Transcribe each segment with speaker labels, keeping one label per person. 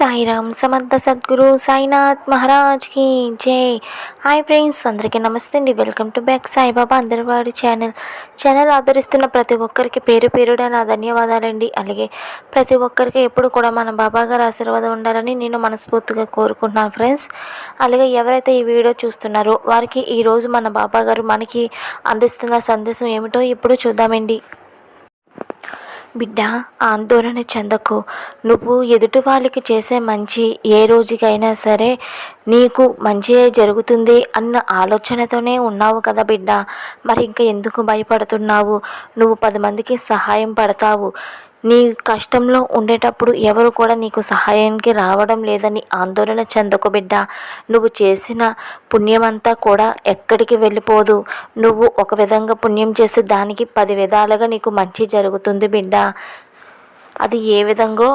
Speaker 1: సాయిరామ్ సమర్థ సద్గురు సాయినాథ్ మహారాజ్కి జై. హాయ్ ఫ్రెండ్స్ అందరికీ నమస్తే అండి. వెల్కమ్ టు బ్యాక్ సాయిబాబా అందరివాడి ఛానల్ ఛానల్ ఆదరిస్తున్న ప్రతి ఒక్కరికి పేరు పేరుడా నా ధన్యవాదాలండి. అలాగే ప్రతి ఒక్కరికి ఎప్పుడు కూడా మన బాబా గారు ఆశీర్వాదం ఉండాలని నేను మనస్ఫూర్తిగా కోరుకుంటున్నాను ఫ్రెండ్స్ అలాగే ఎవరైతే ఈ వీడియో చూస్తున్నారో వారికి ఈరోజు మన బాబా గారు మనకి అందిస్తున్న సందేశం ఏమిటో ఇప్పుడు చూద్దామండి. బిడ్డ ఆందోళన చెందకు. నువ్వు ఎదుటి వాళ్ళకి చేసే మంచి ఏ రోజుకైనా సరే నీకు మంచియే జరుగుతుంది అన్న ఆలోచనతోనే ఉన్నావు కదా బిడ్డ. మరి ఇంకా ఎందుకు భయపడుతున్నావు? నువ్వు పది మందికి సహాయం పడతావు. నీ కష్టంలో ఉండేటప్పుడు ఎవరు కూడా నీకు సహాయానికి రావడం లేదని ఆందోళన చెందకు బిడ్డ. నువ్వు చేసిన పుణ్యమంతా కూడా ఎక్కడికి వెళ్ళిపోదు. నువ్వు ఒక విధంగా పుణ్యం చేసే దానికి పది విధాలుగా నీకు మంచి జరుగుతుంది బిడ్డ. అది ఏ విధంగా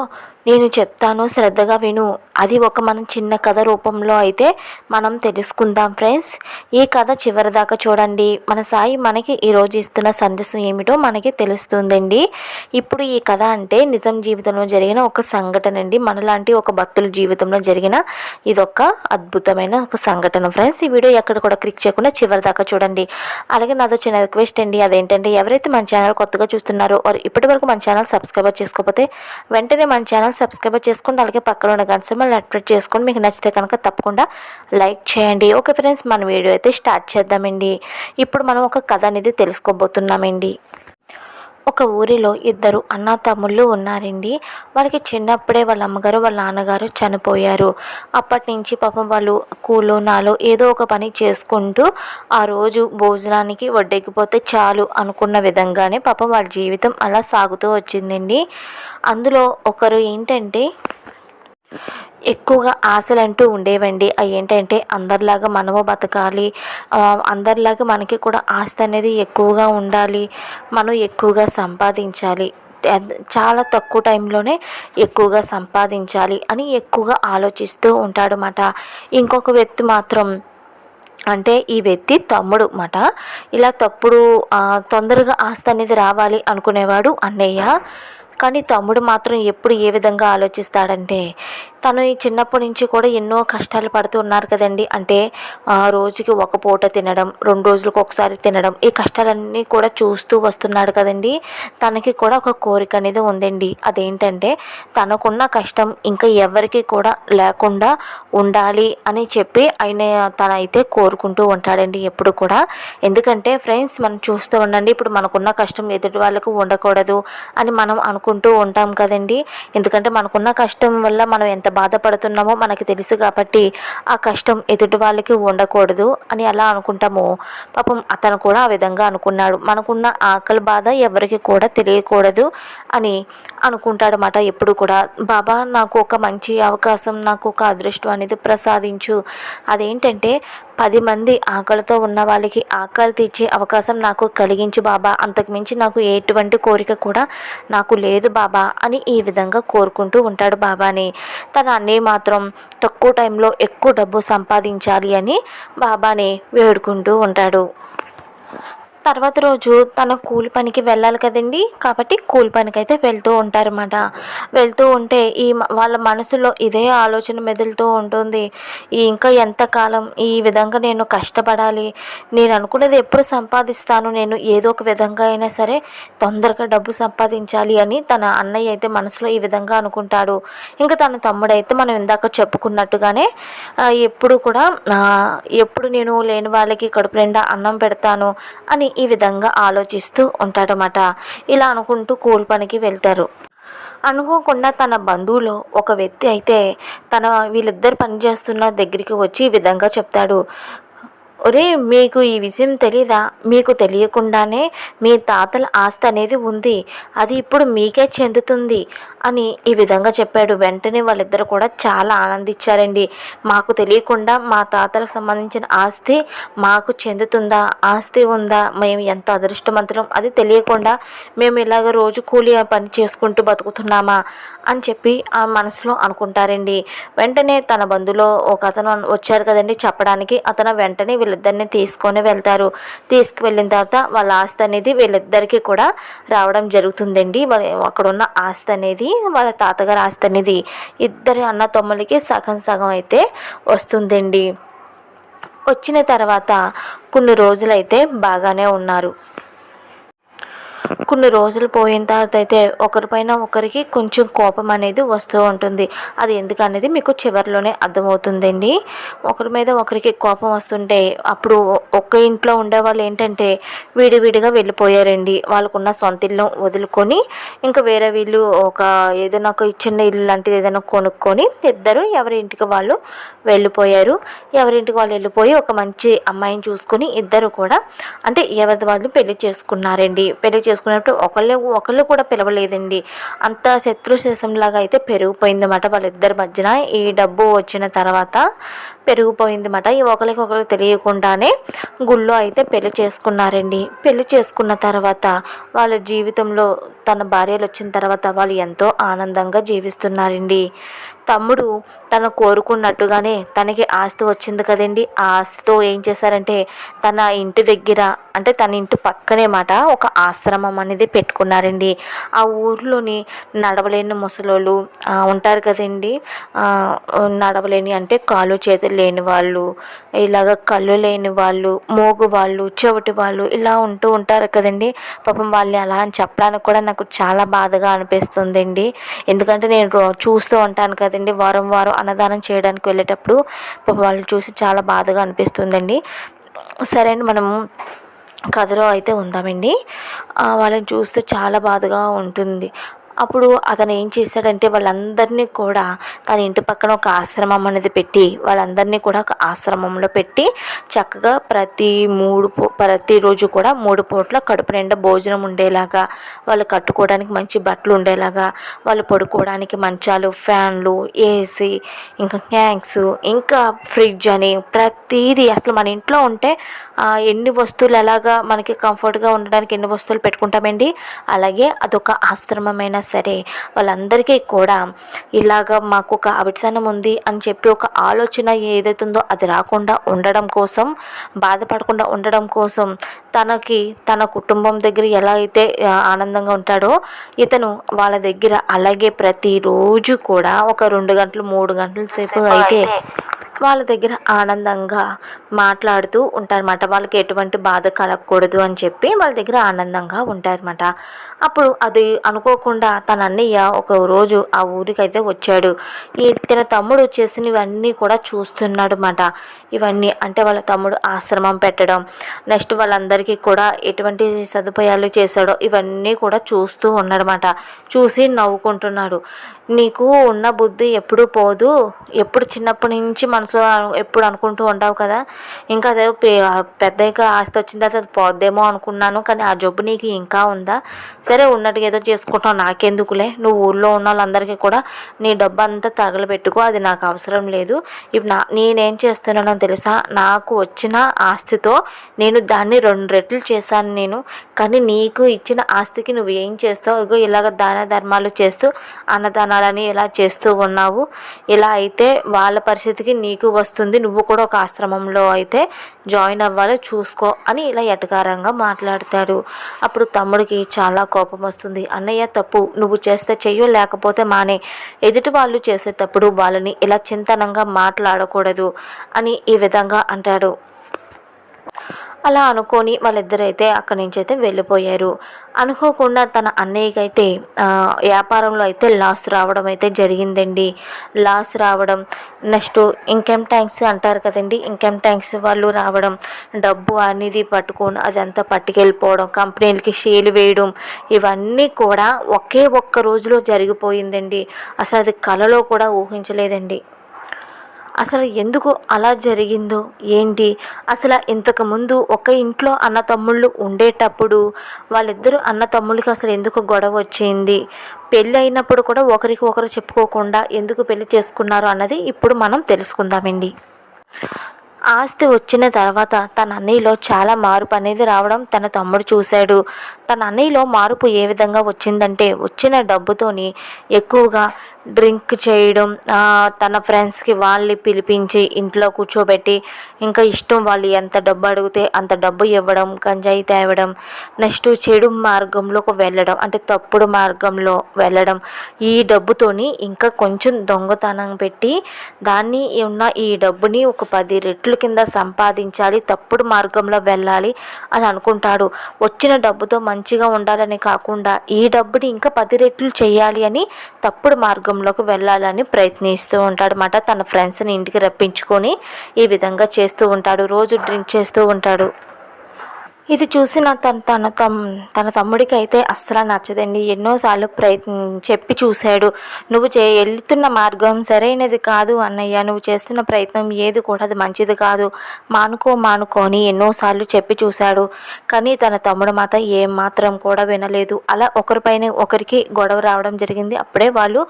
Speaker 1: నేను చెప్తాను శ్రద్ధగా విను. అది ఒక మనం చిన్న కథ రూపంలో అయితే మనం తెలుసుకుందాం ఫ్రెండ్స్. ఈ కథ చివరిదాకా చూడండి. మన సాయి మనకి ఈరోజు ఇస్తున్న సందేశం ఏమిటో మనకి తెలుస్తుందండి. ఇప్పుడు ఈ కథ అంటే నిజం జీవితంలో జరిగిన ఒక సంఘటన అండి. మనలాంటి ఒక భక్తుల జీవితంలో జరిగిన ఇదొక అద్భుతమైన ఒక సంఘటన ఫ్రెండ్స్. ఈ వీడియో ఎక్కడ కూడా క్లిక్ చేయకుండా చివరిదాకా చూడండి. అలాగే నాదో చిన్న రిక్వెస్ట్ అండి. అదేంటంటే ఎవరైతే మన ఛానల్ కొత్తగా చూస్తున్నారో వారు ఇప్పటి వరకు మన ఛానల్ సబ్స్క్రైబర్ చేసుకోకపోతే వెంటనే మన ఛానల్ సబ్స్క్రైబ్ చేసుకోండి అలాగే పక్కన ఉన్న గంట సింబల్ యాక్టివేట్ చేసుకోండి మీకు నచ్చితే కనుక తప్పకుండా లైక్ చేయండి. ఓకే ఫ్రెండ్స్ మన వీడియో అయితే స్టార్ట్ చేద్దామండి. ఇప్పుడు మనం ఒక కథ అనేది తెలుసుకోబోతున్నామండి. ఒక ఊరిలో ఇద్దరు అన్న తమ్ముళ్ళు ఉన్నారండి. వాళ్ళకి చిన్నప్పుడే వాళ్ళ అమ్మగారు వాళ్ళ నాన్నగారు చనిపోయారు. అప్పటి నుంచి పాపం వాళ్ళు కూలో నాలో ఏదో ఒక పని చేసుకుంటూ ఆ రోజు భోజనానికి వడ్డెక్కిపోతే చాలు అనుకున్న విధంగానే పాపం వాళ్ళ జీవితం అలా సాగుతూ వచ్చిందండి. అందులో ఒకరు ఏంటంటే ఎక్కువగా ఆశలు అంటూ ఉండేవండి. అవి ఏంటంటే అందరిలాగా మనము బతకాలి. అందరిలాగా మనకి కూడా ఆస్తి అనేది ఎక్కువగా ఉండాలి. మనం ఎక్కువగా సంపాదించాలి. చాలా తక్కువ టైంలోనే ఎక్కువగా సంపాదించాలి అని ఎక్కువగా ఆలోచిస్తూ ఉంటాడనమాట ఇంకొక వ్యక్తి మాత్రం అంటే ఈ వ్యక్తి తమ్ముడు మాట ఇలా తప్పుడు తొందరగా ఆస్తి అనేది రావాలి అనుకునేవాడు అన్నయ్య. కానీ తమ్ముడు మాత్రం ఎప్పుడు ఏ విధంగా ఆలోచిస్తాడంటే తను ఈ చిన్నప్పటి నుంచి కూడా ఎన్నో కష్టాలు పడుతూ ఉన్నారు కదండి. అంటే రోజుకి ఒక పూట తినడం రెండు రోజులకు ఒకసారి తినడం ఈ కష్టాలన్నీ కూడా చూస్తూ వస్తున్నాడు కదండి. తనకి కూడా ఒక కోరిక అనేది ఉందండి. అదేంటంటే తనకున్న కష్టం ఇంకా ఎవరికి కూడా లేకుండా ఉండాలి అని చెప్పి ఆయన తన అయితే కోరుకుంటూ ఉంటాడండి ఎప్పుడు కూడా. ఎందుకంటే ఫ్రెండ్స్ మనం చూస్తూ ఉండండి ఇప్పుడు మనకున్న కష్టం ఎదుటి వాళ్ళకు ఉండకూడదు అని మనం అనుకుంటూ ఉంటాం కదండి. ఎందుకంటే మనకున్న కష్టం వల్ల మనం ఎంత బాధపడుతున్నామో మనకి తెలుసు కాబట్టి ఆ కష్టం ఎదుటి వాళ్ళకి ఉండకూడదు అని అలా అనుకుంటాము. పాపం అతను కూడా ఆ విధంగా అనుకున్నాడు. మనకున్న ఆకలి బాధ ఎవరికి కూడా తెలియకూడదు అని అనుకుంటాడనమాట ఎప్పుడు కూడా. బాబా నాకు ఒక మంచి అవకాశం నాకు ఒక అదృష్టం అనేది ప్రసాదించు. అదేంటంటే పది మంది ఆకలితో ఉన్న వాళ్ళకి ఆకలి తీర్చే అవకాశం నాకు కలిగించు బాబా. అంతకుమించి నాకు ఎటువంటి కోరిక కూడా నాకు లేదు బాబా అని ఈ విధంగా కోరుకుంటూ ఉంటాడు బాబాని. తన అన్నయ్య మాత్రం తక్కువ టైంలో ఎక్కువ డబ్బు సంపాదించాలి అని బాబాని వేడుకుంటూ ఉంటాడు. తర్వాత రోజు తన కూలి పనికి వెళ్ళాలి కదండి. కాబట్టి కూలి పనికి అయితే వెళ్తూ ఉంటారన్నమాట. వెళ్తూ ఉంటే ఈ వాళ్ళ మనసులో ఇదే ఆలోచన మెదులుతూ ఉంటుంది. ఇంకా ఎంతకాలం ఈ విధంగా నేను కష్టపడాలి. నేను అనుకున్నది ఎప్పుడు సంపాదిస్తాను. నేను ఏదో ఒక విధంగా అయినా సరే తొందరగా డబ్బు సంపాదించాలి అని తన అన్నయ్య అయితే మనసులో ఈ విధంగా అనుకుంటాడు. ఇంకా తన తమ్ముడైతే మనం ఇందాక చెప్పుకున్నట్టుగానే ఎప్పుడు కూడా ఎప్పుడు నేను లేని వాళ్ళకి కడుపు నిండా అన్నం పెడతాను అని ఈ విధంగా ఆలోచిస్తూ ఉంటాడనమాట ఇలా అనుకుంటూ కూలి పనికి వెళ్తారు. అనుకోకుండా తన బంధువులో ఒక వ్యక్తి అయితే తన వీళ్ళిద్దరు పనిచేస్తున్న దగ్గరికి వచ్చి ఈ విధంగా చెప్తాడు. ఒరే మీకు ఈ విషయం తెలీదా? మీకు తెలియకుండానే మీ తాతల ఆస్తి అనేది ఉంది. అది ఇప్పుడు మీకే చెందుతుంది. అని ఈ విధంగా చెప్పాడు. వెంటనే వాళ్ళిద్దరు కూడా చాలా ఆనందించారండి. మాకు తెలియకుండా మా తాతలకు సంబంధించిన ఆస్తి మాకు చెందుతుందా? ఆస్తి ఉందా? మేము ఎంత అదృష్టవంతులం? అది తెలియకుండా మేము ఇలాగ రోజు కూలి పని చేసుకుంటూ బతుకుతున్నామా? అని చెప్పి ఆ మనసులో అనుకుంటారండి. వెంటనే తన బంధులో ఒక అతను వచ్చారు కదండి చెప్పడానికి. అతను వెంటనే వీళ్ళిద్దరిని తీసుకొని వెళ్తారు. తీసుకువెళ్ళిన తర్వాత వాళ్ళ ఆస్తి అనేది వీళ్ళిద్దరికీ కూడా రావడం జరుగుతుందండి. అక్కడ ఉన్న ఆస్తి అనేది వాళ్ళ తాతగారు ఆస్తి అనేది ఇద్దరు అన్న తమ్ములకి సగం సగం అయితే వస్తుందండి. వచ్చిన తర్వాత కొన్ని రోజులైతే బాగానే ఉన్నారు. కొన్ని రోజులు పోయిన తర్వాత అయితే ఒకరిపైన ఒకరికి కొంచెం కోపం అనేది వస్తూ ఉంటుంది. అది ఎందుకనేది మీకు చివరిలోనే అర్థమవుతుందండి. ఒకరి మీద ఒకరికి కోపం వస్తుంటే అప్పుడు ఒక్క ఇంట్లో ఉండేవాళ్ళు ఏంటంటే విడివిడిగా వెళ్ళిపోయారండి. వాళ్ళకున్న సొంత ఇల్లు వదులుకొని ఇంకా వేరే వీళ్ళు ఒక ఏదైనా ఒక చిన్న ఇల్లు లాంటిది ఏదైనా కొనుక్కొని ఇద్దరు ఎవరి ఇంటికి వాళ్ళు వెళ్ళిపోయారు. ఎవరింటికి వాళ్ళు వెళ్ళిపోయి ఒక మంచి అమ్మాయిని చూసుకొని ఇద్దరు కూడా అంటే ఎవరిది వాళ్ళు పెళ్ళి చేసుకున్నారండి. పెళ్ళి చేసుకునేటప్పుడు ఒకళ్ళు ఒకళ్ళు కూడా పిలవలేదండి. అంత శత్రు శేషంలాగా అయితే పెరిగిపోయిందన్నమాట వాళ్ళిద్దరి మధ్యన. ఈ డబ్బు వచ్చిన తర్వాత పెరిగిపోయిందన్నమాట. ఈ ఒకరికి ఒకరికి తెలియకుండానే గుళ్ళో అయితే పెళ్ళి చేసుకున్నారండి. పెళ్ళి చేసుకున్న తర్వాత వాళ్ళ జీవితంలో తన భార్యలు వచ్చిన తర్వాత వాళ్ళు ఎంతో ఆనందంగా జీవిస్తున్నారండి. తమ్ముడు తను కోరుకున్నట్టుగానే తనకి ఆస్తి వచ్చింది కదండి. ఆ ఆస్తితో ఏం చేశారంటే తన ఇంటి దగ్గర అంటే తన ఇంటి పక్కనే మాట ఒక ఆశ్రమం అనేది పెట్టుకున్నారండి. ఆ ఊర్లోని నడవలేని ముసలోళ్ళు ఉంటారు కదండి. నడవలేని అంటే కాళ్ళు చేతులు లేని వాళ్ళు ఇలాగ కళ్ళు లేని వాళ్ళు మోగు వాళ్ళు చెవిటి వాళ్ళు ఇలా ఉంటూ ఉంటారు కదండి. పాపం వాళ్ళని అలా అని చెప్పడానికి కూడా నాకు చాలా బాధగా అనిపిస్తుందండి. ఎందుకంటే నేను చూస్తూ ఉంటాను కదా కదండి వారం వారం అన్నదానం చేయడానికి వెళ్ళేటప్పుడు వాళ్ళు చూసి చాలా బాధగా అనిపిస్తుందండి. సరే అండి మనము కథలో అయితే ఉందామండి. వాళ్ళని చూస్తే చాలా బాధగా ఉంటుంది. అప్పుడు అతను ఏం చేశాడంటే వాళ్ళందరినీ కూడా తన ఇంటి పక్కన ఒక ఆశ్రమం అనేది పెట్టి వాళ్ళందరినీ కూడా ఒక ఆశ్రమంలో పెట్టి చక్కగా ప్రతి మూడు ప్రతిరోజు కూడా మూడు పూట్ల కడుపు నిండా భోజనం ఉండేలాగా వాళ్ళు కట్టుకోవడానికి మంచి బట్టలు ఉండేలాగా వాళ్ళు పడుకోవడానికి మంచాలు ఫ్యాన్లు ఏసీ ఇంకా ట్యాంక్స్ ఇంకా ఫ్రిడ్జ్ అని ప్రతిదీ అసలు మన ఇంట్లో ఉంటే ఎన్ని వస్తువులు ఎలాగా మనకి కంఫర్ట్గా ఉండడానికి ఎన్ని వస్తువులు పెట్టుకుంటామండి? అలాగే అదొక ఆశ్రమమైన సరే వాళ్ళందరికీ కూడా ఇలాగ మాకు ఒక అవిటిసనం ఉంది అని చెప్పి ఒక ఆలోచన ఏదైతుందో అది రాకుండా ఉండడం కోసం బాధపడకుండా ఉండడం కోసం తనకి తన కుటుంబం దగ్గర ఎలా అయితే ఆనందంగా ఉంటాడో ఇతను వాళ్ళ దగ్గర అలాగే ప్రతిరోజు కూడా ఒక రెండు గంటలు మూడు గంటల సేపు అయితే వాళ్ళ దగ్గర ఆనందంగా మాట్లాడుతూ ఉంటారన్నమాట. వాళ్ళకి ఎటువంటి బాధ కలగకూడదు అని చెప్పి వాళ్ళ దగ్గర ఆనందంగా ఉంటారన్నమాట. అప్పుడు అది అనుకోకుండా తన అన్నయ్య ఒక రోజు ఆ ఊరికైతే వచ్చాడు. ఈ తన తమ్ముడు చేసినవన్నీ కూడా చూస్తున్నాడు అన్నమాట ఇవన్నీ అంటే వాళ్ళ తమ్ముడు ఆశ్రమం పెట్టడం నెక్స్ట్ వాళ్ళందరికీ కూడా ఎటువంటి సదుపాయాలు చేశాడో ఇవన్నీ కూడా చూస్తూ ఉన్నాడనమాట చూసి నవ్వుకుంటున్నాడు. నీకు ఉన్న బుద్ధి ఎప్పుడు పోదు. ఎప్పుడు చిన్నప్పటి నుంచి మనసులో ఎప్పుడు అనుకుంటూ ఉంటావు కదా. ఇంకా అదే పెద్దగా ఆస్తి వచ్చిన తర్వాత అది పోద్దేమో అనుకున్నాను కానీ ఆ జబ్బు నీకు ఇంకా ఉందా? సరే ఉన్నట్టుగా ఏదో చేసుకుంటావు నాకెందుకులే? నువ్వు ఊళ్ళో ఉన్న వాళ్ళందరికీ కూడా నీ డబ్బు అంతా తగలబెట్టుకో అది నాకు అవసరం లేదు. ఇప్పుడు నా నేనేం చేస్తున్నానో తెలుసా? నాకు వచ్చిన ఆస్తితో నేను దాన్ని రెండు రెట్లు చేశాను నేను. కానీ నీకు ఇచ్చిన ఆస్తికి నువ్వు ఏం చేస్తావు? ఇగో ఇలాగ దాన ధర్మాలు చేస్తూ అన్నదానాలని ఇలా చేస్తూ ఉన్నావు. ఇలా అయితే వాళ్ళ పరిస్థితికి నీకు వస్తుంది. నువ్వు కూడా ఒక ఆశ్రమంలో అయితే జాయిన్ అవ్వాలి. చూసుకో అని ఇలా ఎటకారంగా మాట్లాడతాడు. అప్పుడు తమ్ముడికి చాలా కోపం వస్తుంది. అన్నయ్య తప్పు. నువ్వు చేస్తే చెయ్యు లేకపోతే మానే. ఎదుటి వాళ్ళు చేసేటప్పుడు వాళ్ళని ఇలా చింతనంగా మాట్లాడకూడదు అని ఈ విధంగా అంటాడు. అలా అనుకొని వాళ్ళిద్దరైతే అక్కడి నుంచి అయితే వెళ్ళిపోయారు. అనుకోకుండా తన అన్నయ్యకి అయితే వ్యాపారంలో అయితే లాస్ రావడం అయితే జరిగిందండి. లాస్ రావడం నెక్స్ట్ ఇన్కమ్ ట్యాక్స్ అంటారు కదండి ఇన్కమ్ ట్యాక్స్ వాళ్ళు రావడం డబ్బు అనేది పట్టుకొని అదంతా పట్టుకెళ్ళిపోవడం కంపెనీలకి షేలు వేయడం ఇవన్నీ కూడా ఒకే ఒక్క రోజులో జరిగిపోయిందండి. అసలు అది కలలో కూడా ఊహించలేదండి. అసలు ఎందుకు అలా జరిగిందో ఏంటి? అసలు ఇంతకుముందు ఒక ఇంట్లో అన్న తమ్ముళ్ళు ఉండేటప్పుడు వాళ్ళిద్దరూ అన్న తమ్ముళ్ళకి అసలు ఎందుకు గొడవ వచ్చింది? పెళ్ళి అయినప్పుడు కూడా ఒకరికి ఒకరు చెప్పుకోకుండా ఎందుకు పెళ్ళి చేసుకున్నారు అన్నది ఇప్పుడు మనం తెలుసుకుందామండి. ఆస్తి వచ్చిన తర్వాత తన అన్నయ్యలో చాలా మార్పు అనేది రావడం తన తమ్ముడు చూశాడు. తన అన్నయ్యలో మార్పు ఏ విధంగా వచ్చిందంటే వచ్చిన డబ్బుతోని ఎక్కువగా డ్రింక్ చేయడం తన ఫ్రెండ్స్కి వాళ్ళని పిలిపించి ఇంట్లో కూర్చోబెట్టి ఇంకా ఇష్టం వాళ్ళు ఎంత డబ్బు అడిగితే అంత డబ్బు ఇవ్వడం గంజాయి తేవడం నెక్స్ట్ చెడు మార్గంలోకి వెళ్ళడం అంటే తప్పుడు మార్గంలో వెళ్ళడం ఈ డబ్బుతోని ఇంకా కొంచెం దొంగతనం పెట్టి దాన్ని ఉన్న ఈ డబ్బుని ఒక పది రెట్లు కింద సంపాదించాలి తప్పుడు మార్గంలో వెళ్ళాలి అని అనుకుంటాడు. వచ్చిన డబ్బుతో మంచిగా ఉండాలని కాకుండా ఈ డబ్బుని ఇంకా పది రెట్లు చేయాలి అని తప్పుడు మార్గం మార్గంలోకి వెళ్ళాలని ప్రయత్నిస్తూ ఉంటాడు అన్నమాట తన ఫ్రెండ్స్ని ఇంటికి రప్పించుకొని ఈ విధంగా చేస్తూ ఉంటాడు. రోజు డ్రింక్ చేస్తూ ఉంటాడు. ఇది చూసిన తన తన తమ్ తన తమ్ముడికి అయితే అస్సలు నచ్చదండి. ఎన్నోసార్లు ప్రయత్న చెప్పి చూశాడు. నువ్వు చే వెళ్తున్న మార్గం సరైనది కాదు అన్నయ్య. నువ్వు చేస్తున్న ప్రయత్నం ఏది కూడా అది మంచిది కాదు. మానుకో మానుకొని ఎన్నోసార్లు చెప్పి చూశాడు. కానీ తన తమ్ముడు మాత్రం ఏం మాత్రం కూడా వినలేదు. అలా ఒకరిపైన ఒకరికి గొడవ రావడం జరిగింది. అప్పుడే వాళ్ళు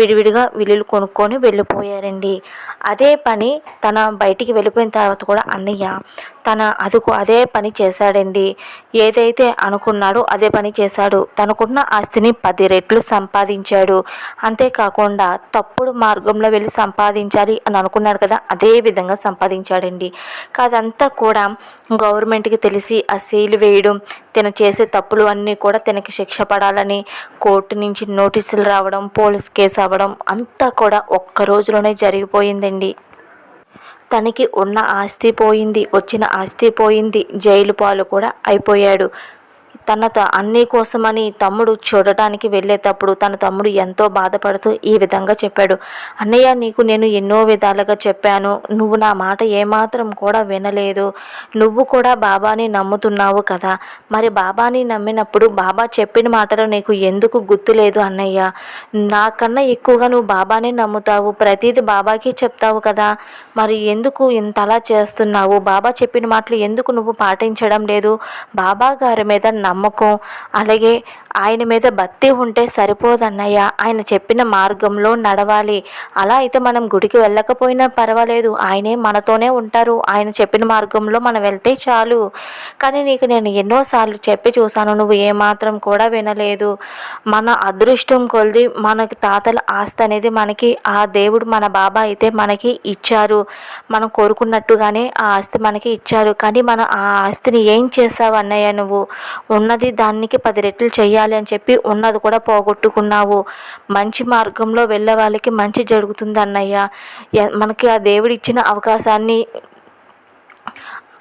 Speaker 1: విడివిడిగా విల్లులు కొనుక్కొని వెళ్ళిపోయారండి. అదే పని తన బయటికి వెళ్ళిపోయిన తర్వాత కూడా అన్నయ్య తన అదుకు అదే పని చేశాడండి. ఏదైతే అనుకున్నాడో అదే పని చేశాడు. తనకున్న ఆస్తిని పది రెట్లు సంపాదించాడు. అంతేకాకుండా తప్పుడు మార్గంలో వెళ్ళి సంపాదించాలి అని అనుకున్నాడు కదా అదే విధంగా సంపాదించాడండి. కాదంతా కూడా గవర్నమెంట్కి తెలిసి ఆ సీలు వేయడం తను చేసే తప్పులు అన్నీ కూడా తనకి శిక్ష పడాలని కోర్టు నుంచి నోటీసులు రావడం పోలీస్ కేసు అవ్వడం అంతా కూడా ఒక్క రోజులోనే జరిగిపోయిందండి. తనకి ఉన్న ఆస్తి పోయింది వచ్చిన ఆస్తి పోయింది జైలు పాలు కూడా అయిపోయాడు. తన త అన్నీ కోసమని తమ్ముడు చూడటానికి వెళ్ళేటప్పుడు తన తమ్ముడు ఎంతో బాధపడుతూ ఈ విధంగా చెప్పాడు. అన్నయ్య నీకు నేను ఎన్నో విధాలుగా చెప్పాను. నువ్వు నా మాట ఏమాత్రం కూడా వినలేదు. నువ్వు కూడా బాబాని నమ్ముతున్నావు కదా. మరి బాబాని నమ్మినప్పుడు బాబా చెప్పిన మాటలు నీకు ఎందుకు గుర్తులేదు అన్నయ్య? నాకన్నా ఎక్కువగా నువ్వు బాబానే నమ్ముతావు. ప్రతిది బాబాకి చెప్తావు కదా. మరి ఎందుకు ఇంతలా చేస్తున్నావు? బాబా చెప్పిన మాటలు ఎందుకు నువ్వు పాటించడం లేదు? బాబా గారి మీద నమ్మకం. అలాగే ఆయన మీద భక్తి ఉంటే సరిపోదన్నయ్య. ఆయన చెప్పిన మార్గంలో నడవాలి. అలా అయితే మనం గుడికి వెళ్ళకపోయినా పర్వాలేదు. ఆయనే మనతోనే ఉంటారు. ఆయన చెప్పిన మార్గంలో మనం వెళ్తే చాలు. కానీ నీకు నేను ఎన్నోసార్లు చెప్పి చూశాను. నువ్వు ఏమాత్రం కూడా వినలేదు. మన అదృష్టం కొలిది మనకి తాతల ఆస్తి అనేది మనకి ఆ దేవుడు మన బాబా అయితే మనకి ఇచ్చారు. మనం కోరుకున్నట్టుగానే ఆ ఆస్తి మనకి ఇచ్చారు. కానీ మనం ఆ ఆస్తిని ఏం చేసావు అన్నయ్య నువ్వు? ఉన్నది దానికి పది రెట్లు చేయాలి అని చెప్పి ఉన్నది కూడా పోగొట్టుకున్నావు. మంచి మార్గంలో వెళ్ళే వాళ్ళకి మంచి జరుగుతుంది అన్నయ్య. మనకి ఆ దేవుడిచ్చిన అవకాశాన్ని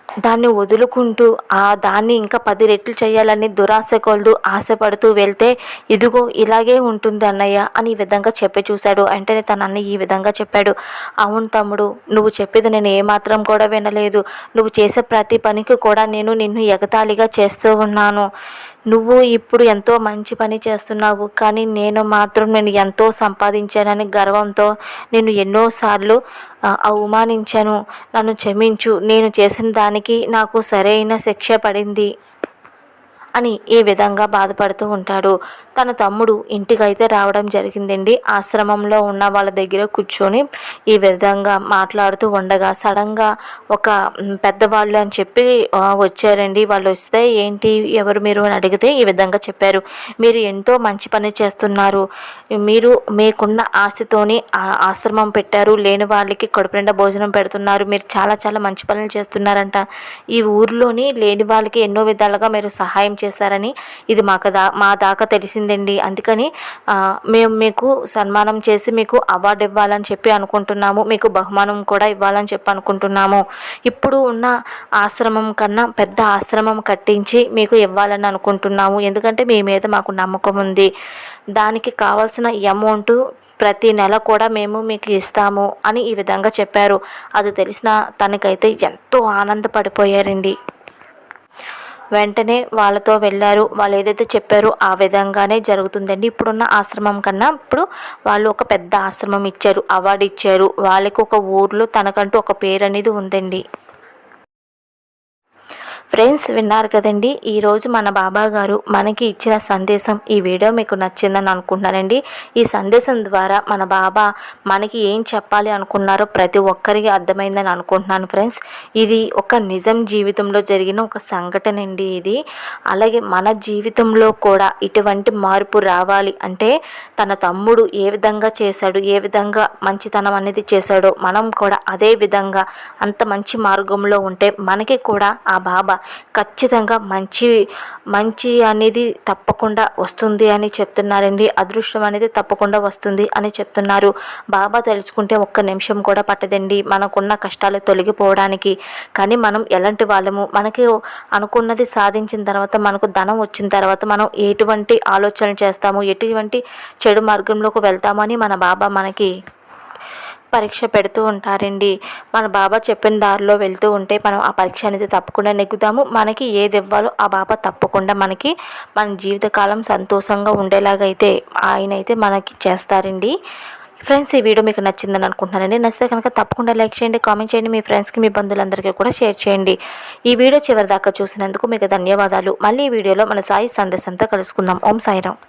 Speaker 1: దాన్ని వదులుకుంటూ ఆ దాన్ని ఇంకా పది రెట్లు చేయాలని దురాశ కొలదు ఆశపడుతూ వెళ్తే ఇదిగో ఇలాగే ఉంటుంది అన్నయ్య అని ఈ విధంగా చెప్పి చూశాడు. వెంటనే తన అన్న ఈ విధంగా చెప్పాడు. అవును తమ్ముడు నువ్వు చెప్పేది నేను ఏమాత్రం కూడా వినలేదు. నువ్వు చేసే ప్రతి పనికి కూడా నేను నిన్ను ఎగతాళిగా చేస్తూ ఉన్నాను. నువ్వు ఇప్పుడు ఎంతో మంచి పని చేస్తున్నావు కానీ నేను మాత్రం నేను ఎంతో సంపాదించానని గర్వంతో నేను ఎన్నోసార్లు అవమానించాను. నన్ను క్షమించు. నేను చేసిన దానికి నాకు సరైన శిక్ష పడింది. అని ఈ విధంగా బాధపడుతూ ఉంటాడు. తన తమ్ముడు ఇంటికైతే రావడం జరిగిందండి. ఆశ్రమంలో ఉన్న వాళ్ళ దగ్గర కూర్చొని ఈ విధంగా మాట్లాడుతూ ఉండగా సడన్గా ఒక పెద్దవాళ్ళు అని చెప్పి వచ్చారండి. వాళ్ళు వస్తే ఏంటి ఎవరు మీరు? అని అడిగితే ఈ విధంగా చెప్పారు. మీరు ఎంతో మంచి పని చేస్తున్నారు. మీరు మీకున్న ఆశతోని ఆశ్రమం పెట్టారు. లేని వాళ్ళకి కడుపు నిండా భోజనం పెడుతున్నారు. మీరు చాలా చాలా మంచి పనులు చేస్తున్నారంట. ఈ ఊర్లోని లేని వాళ్ళకి ఎన్నో విధాలుగా మీరు సహాయం చేశారని ఇది మాకు దా మా దాకా తెలిసిందండి. అందుకని మేము మీకు సన్మానం చేసి మీకు అవార్డు ఇవ్వాలని చెప్పి అనుకుంటున్నాము. మీకు బహుమానం కూడా ఇవ్వాలని చెప్పి అనుకుంటున్నాము. ఇప్పుడు ఉన్న ఆశ్రమం కన్నా పెద్ద ఆశ్రమం కట్టించి మీకు ఇవ్వాలని అనుకుంటున్నాము. ఎందుకంటే మీ మీద మాకు నమ్మకం ఉంది. దానికి కావాల్సిన అమౌంట్ ప్రతి నెల కూడా మేము మీకు ఇస్తాము అని ఈ విధంగా చెప్పారు. అది తెలిసిన తనకైతే ఎంతో ఆనందపడిపోయారండి. వెంటనే వాళ్ళతో వెళ్ళారు. వాళ్ళు ఏదైతే చెప్పారో ఆ విధంగానే జరుగుతుందండి. ఇప్పుడున్న ఆశ్రమం కన్నా ఇప్పుడు వాళ్ళు ఒక పెద్ద ఆశ్రమం ఇచ్చారు అవార్డు ఇచ్చారు. వాళ్ళకి ఒక ఊర్లో తనకంటూ ఒక పేరు అనేది ఉందండి. ఫ్రెండ్స్ విన్నారు కదండి ఈరోజు మన బాబా గారు మనకి ఇచ్చిన సందేశం ఈ వీడియో మీకు నచ్చిందని అనుకుంటున్నానండి. ఈ సందేశం ద్వారా మన బాబా మనకి ఏం చెప్పాలి అనుకున్నారో ప్రతి ఒక్కరికి అర్థమైందని అనుకుంటున్నాను ఫ్రెండ్స్. ఇది ఒక నిజం జీవితంలో జరిగిన ఒక సంఘటన అండి ఇది. అలాగే మన జీవితంలో కూడా ఇటువంటి మార్పు రావాలి అంటే తన తమ్ముడు ఏ విధంగా చేశాడు ఏ విధంగా మంచితనం అనేది చేశాడో మనం కూడా అదే విధంగా అంత మంచి మార్గంలో ఉంటే మనకి కూడా ఆ బాబా ఖచ్చితంగా మంచి మంచి అనేది తప్పకుండా వస్తుంది అని చెప్తున్నారండి. అదృష్టం అనేది తప్పకుండా వస్తుంది అని చెప్తున్నారు. బాబా తెలుసుకుంటే ఒక్క నిమిషం కూడా పట్టదండి. మనకున్న కష్టాలు తొలగిపోవడానికి. కానీ మనం ఎలాంటి వాళ్ళము? మనకి అనుకున్నది సాధించిన తర్వాత మనకు ధనం వచ్చిన తర్వాత మనం ఎటువంటి ఆలోచనలు చేస్తాము? ఎటువంటి చెడు మార్గంలోకి వెళ్తామని మన బాబా మనకి పరీక్ష పెడుతూ ఉంటారండి. మన బాబా చెప్పిన దారిలో వెళ్తూ ఉంటే మనం ఆ పరీక్ష అనేది తప్పకుండా నెగ్గుతాము. మనకి ఏది ఇవ్వాలో ఆ బాబా తప్పకుండా మనకి మన జీవితకాలం సంతోషంగా ఉండేలాగా అయితే ఆయన అయితే మనకి చేస్తారండి. ఫ్రెండ్స్ ఈ వీడియో మీకు నచ్చిందని అనుకుంటున్నానండి. నచ్చితే కనుక తప్పకుండా లైక్ చేయండి కామెంట్ చేయండి మీ ఫ్రెండ్స్కి మీ బంధువులందరికీ కూడా షేర్ చేయండి. ఈ వీడియో చివరి దాకా చూసినందుకు మీకు ధన్యవాదాలు. మళ్ళీ ఈ వీడియోలో మన సాయి సందేశంతో కలుసుకుందాం. ఓం సాయిరామ్.